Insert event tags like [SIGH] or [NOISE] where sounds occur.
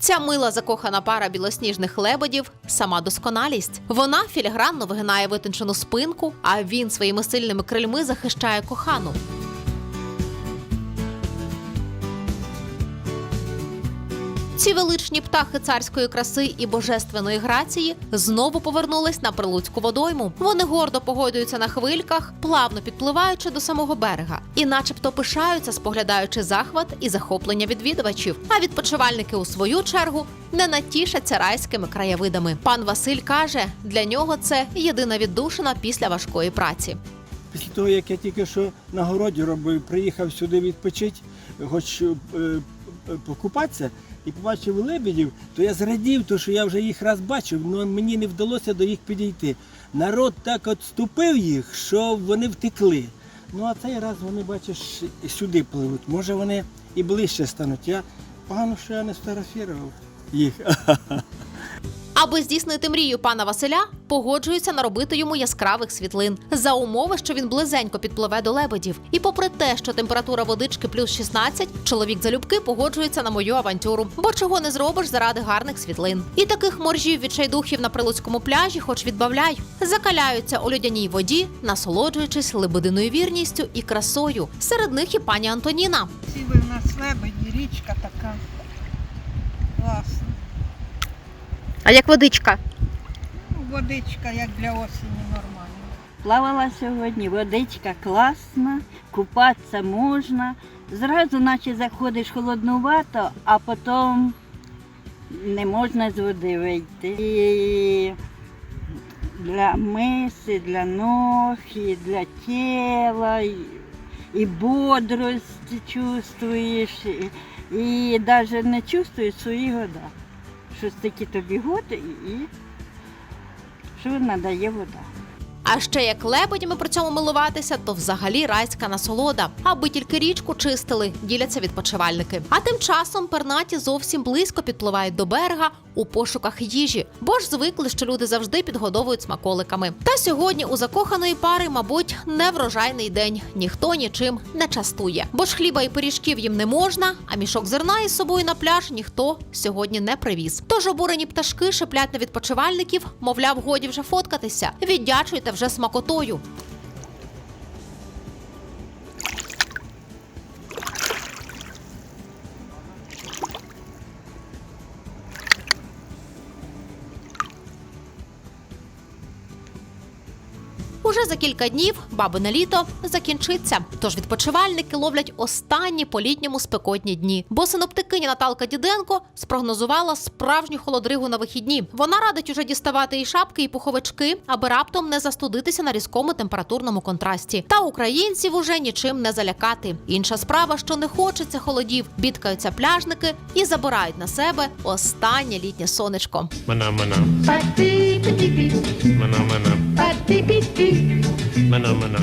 Ця мила закохана пара білосніжних лебедів сама досконалість. Вона філігранно вигинає витончену спинку, а він своїми сильними крильми захищає кохану. Ці величні птахи царської краси і божественної грації знову повернулись на прилуцьку водойму. Вони гордо погойдуються на хвильках, плавно підпливаючи до самого берега, і, начебто, пишаються, споглядаючи захват і захоплення відвідувачів. А відпочивальники у свою чергу не натішаться райськими краєвидами. Пан Василь каже, для нього це єдина віддушина після важкої праці. Після того, як я тільки що на городі робив, приїхав сюди відпочити, хоч е, покупатися, і побачив лебедів, то я зрадів, то що я вже їх раз бачив, але мені не вдалося до їх підійти. Народ так відступив їх, що вони втекли. Ну а цей раз вони, бачиш, сюди пливуть. Може вони і ближче стануть. Я погано, що я не сфотографував їх. [LAUGHS] Аби здійснити мрію пана Василя, погоджуються наробити йому яскравих світлин за умови, що він близенько підпливе до лебедів. І попри те, що температура водички плюс 16, чоловік залюбки погоджується на мою авантюру, бо чого не зробиш заради гарних світлин. І таких моржів відчайдухів на прилуцькому пляжі, хоч відбавляй, закаляються у людяній воді, насолоджуючись лебединою вірністю і красою. Серед них і пані Антоніна. Красивий у нас лебеді, річка така. Класна. А як водичка? Ну, водичка, як для осені, нормально. Плавала сьогодні, водичка класна, купатися можна. Зразу наче заходиш холоднувато, а потім не можна з води вийти. І для миси, для ног, і для тіла, і, і бодрость чувствуєш, і, і навіть не чувствуєш свої года. Щось таке тобі год і, і що надає вода. А ще як лебедями при цьому милуватися, то взагалі райська насолода, аби тільки річку чистили, діляться відпочивальники. А тим часом пернаті зовсім близько підпливають до берега у пошуках їжі, бо ж звикли, що люди завжди підгодовують смаколиками. Та сьогодні у закоханої пари, мабуть, не врожайний день. Ніхто нічим не частує. Бо ж хліба і пиріжків їм не можна, а мішок зерна із собою на пляж ніхто сьогодні не привіз. Тож обурені пташки шиплять на відпочивальників, мовляв, годі вже фоткатися. Віддячуйте вже смакотою. Уже за кілька днів бабине літо закінчиться. Тож відпочивальники ловлять останні по літньому спекотні дні. Бо синоптикиня Наталка Діденко спрогнозувала справжню холодригу на вихідні. Вона радить уже діставати і шапки, і пуховички, аби раптом не застудитися на різкому температурному контрасті. Та українців уже нічим не залякати. Інша справа, що не хочеться холодів, бідкаються пляжники і забирають на себе останнє літнє сонечко. Ba-dee-ba-dee-bee, mana mana, ba-dee-bee-bee. Mana, mana.